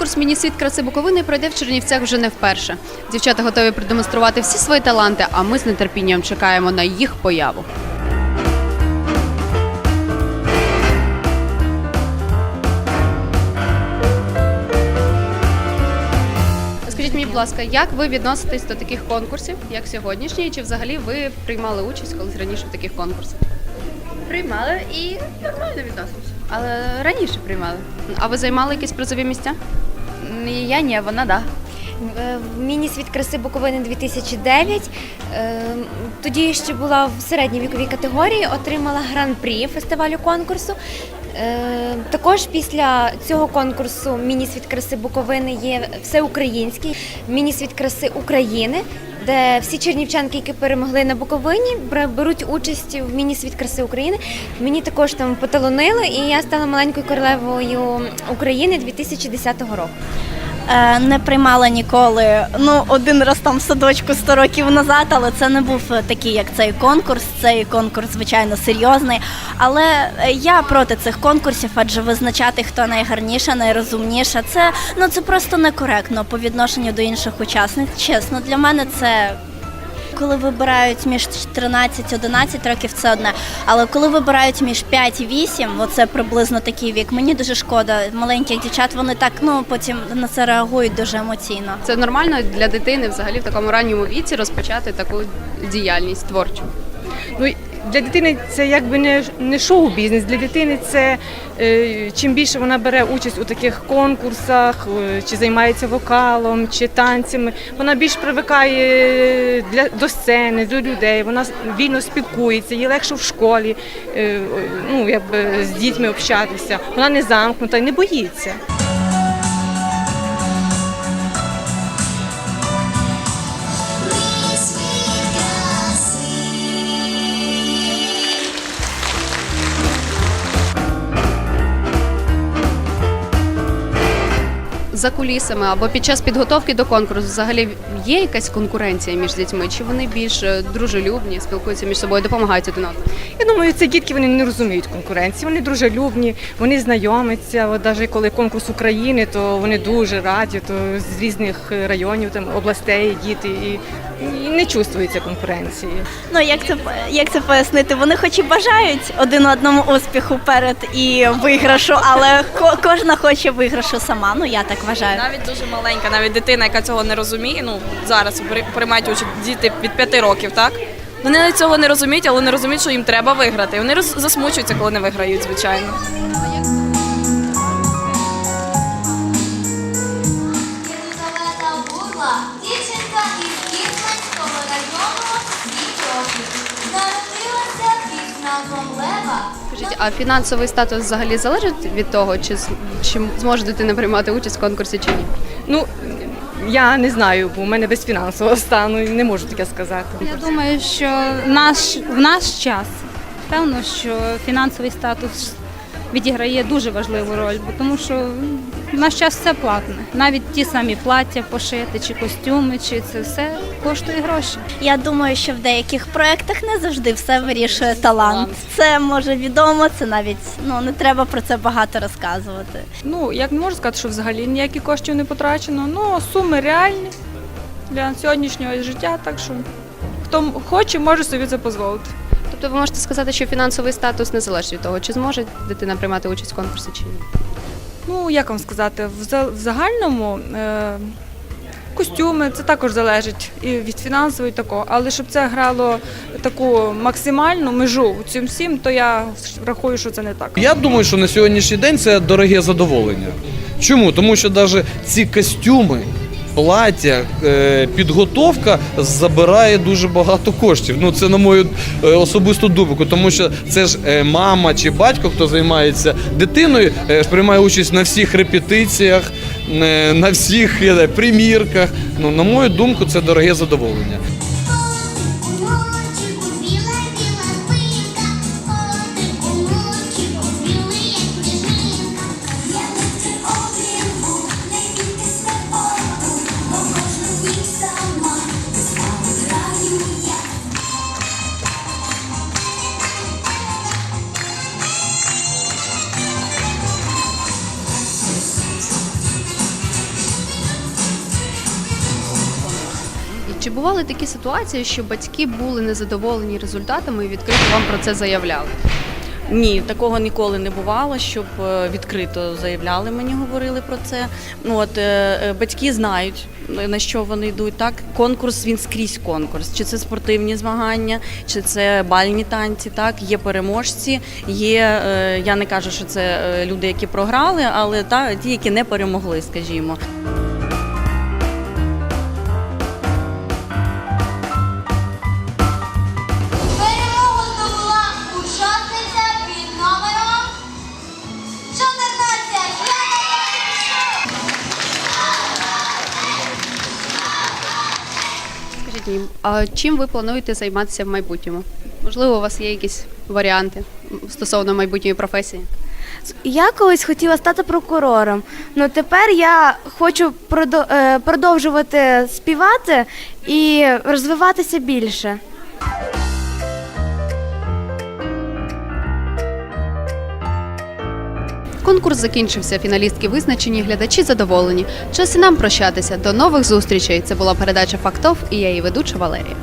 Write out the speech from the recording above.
Конкурс Міні-світ краси Буковини пройде в Чернівцях вже не вперше. Дівчата готові продемонструвати всі свої таланти, а ми з нетерпінням чекаємо на їх появу. Скажіть мені, будь ласка, як ви відноситесь до таких конкурсів, як сьогоднішній, чи взагалі ви приймали участь колись раніше в таких конкурсах? Приймали і нормально відносимося. Але раніше приймали. А ви займали якісь призові місця? Я ні, вона да. Е, Міні-світ краси Буковини 2009. Е, Тоді я ще була в середній віковій категорії, отримала гран-прі фестивалю конкурсу. Е, Також після цього конкурсу Міні-світ краси Буковини є всеукраїнський Міні-світ краси України. Де всі чернівчанки, які перемогли на Буковині, беруть участь в міні-світ краси України. Мені також там поталонили, і я стала маленькою королевою України 2010 року. Е, Не приймала ніколи. Ну, один раз там в садочку 100 років назад, але це не був е, такий, як цей конкурс. Цей конкурс, звичайно, серйозний. Але е, я проти цих конкурсів, адже визначати, хто найгарніша, найрозумніша, це ну це просто некоректно по відношенню до інших учасників. Чесно, для мене це. Коли вибирають між 13-11 років, це одне. Але коли вибирають між 5 і 8, оце приблизно такий вік. Мені дуже шкода маленьких дівчат. Вони так ну потім на це реагують дуже емоційно. Це нормально для дитини взагалі в такому ранньому віці розпочати таку діяльність творчу. Ну для дитини це якби не, не шоу-бізнес. Для дитини це е, чим більше вона бере участь у таких конкурсах, е, чи займається вокалом, чи танцями. Вона більш привикає для до сцени, до людей. Вона вільно спілкується, їй легше в школі, е, ну якби з дітьми общатися. Вона не замкнута не боїться. За кулісами або під час підготовки до конкурсу взагалі є якась конкуренція між дітьми? Чи вони більш е, дружелюбні, спілкуються між собою, допомагають один одному? Я думаю, ці дітки вони не розуміють конкуренції. Вони дружелюбні, вони знайомиться. От навіть коли конкурс України, то вони дуже раді, то з різних районів, там областей діти і, і не чувствується конкуренції. Ну як це як це пояснити? Вони хоч і бажають один одному успіху перед і виграшу, але ко- кожна хоче виграшу сама. Ну я так вважаю. Навіть дуже маленька, навіть дитина, яка цього не розуміє. Ну зараз при- приймають участь діти від п'яти років, так вони цього не розуміють, але не розуміють, що їм треба виграти. Вони роз- засмучуються, коли не виграють, звичайно. А фінансовий статус взагалі залежить від того, чи, з- чи зможе дитина приймати участь в конкурсі чи ні? Ну я не знаю, бо в мене без фінансового стану і не можу таке сказати. Я думаю, що наш в наш час певно, що фінансовий статус відіграє дуже важливу роль, бо тому що в наш час все платне. Навіть ті самі плаття пошити, чи костюми, чи це все коштує гроші. Я думаю, що в деяких проєктах не завжди все вирішує талант. Це може відомо, це навіть ну не треба про це багато розказувати. Ну, як не можу сказати, що взагалі ніяких коштів не потрачено. Ну, суми реальні для сьогоднішнього життя, так що хто хоче, може собі це дозволити. Тобто ви можете сказати, що фінансовий статус не залежить від того, чи зможе дитина приймати участь в конкурсі чи ні? Ну, як вам сказати, в, загальному е, костюми це також залежить і від фінансової такого, але щоб це грало таку максимальну межу у цим всім, то я рахую, що це не так. Я думаю, що на сьогоднішній день це дороге задоволення. Чому? Тому що навіть ці костюми, плаття, е, підготовка забирає дуже багато коштів. Ну це на мою е, особисту думку, тому що це ж е, мама чи батько, хто займається дитиною, приймає участь на всіх репетиціях, на всіх примірках. Ну, на мою думку, це дороге задоволення. Бували такі ситуації, що батьки були незадоволені результатами і відкрито вам про це заявляли? Ні, такого ніколи не бувало, щоб е, відкрито заявляли мені, говорили про це. Ну от е, е, батьки знають на що вони йдуть. Так, конкурс він скрізь конкурс. Чи це спортивні змагання, чи це бальні танці. Так, є переможці, є. Я не кажу, що це люди, які програли, але та ті, які не перемогли, скажімо. Скажіть а чим ви плануєте займатися в майбутньому? Можливо, у вас є якісь варіанти стосовно майбутньої професії? Я колись хотіла стати прокурором, але тепер я хочу е, продовжувати співати і розвиватися більше. Конкурс закінчився. Фіналістки визначені, глядачі задоволені. Час і нам прощатися. До нових зустрічей. Це була передача Фактов і я її ведуча Валерія.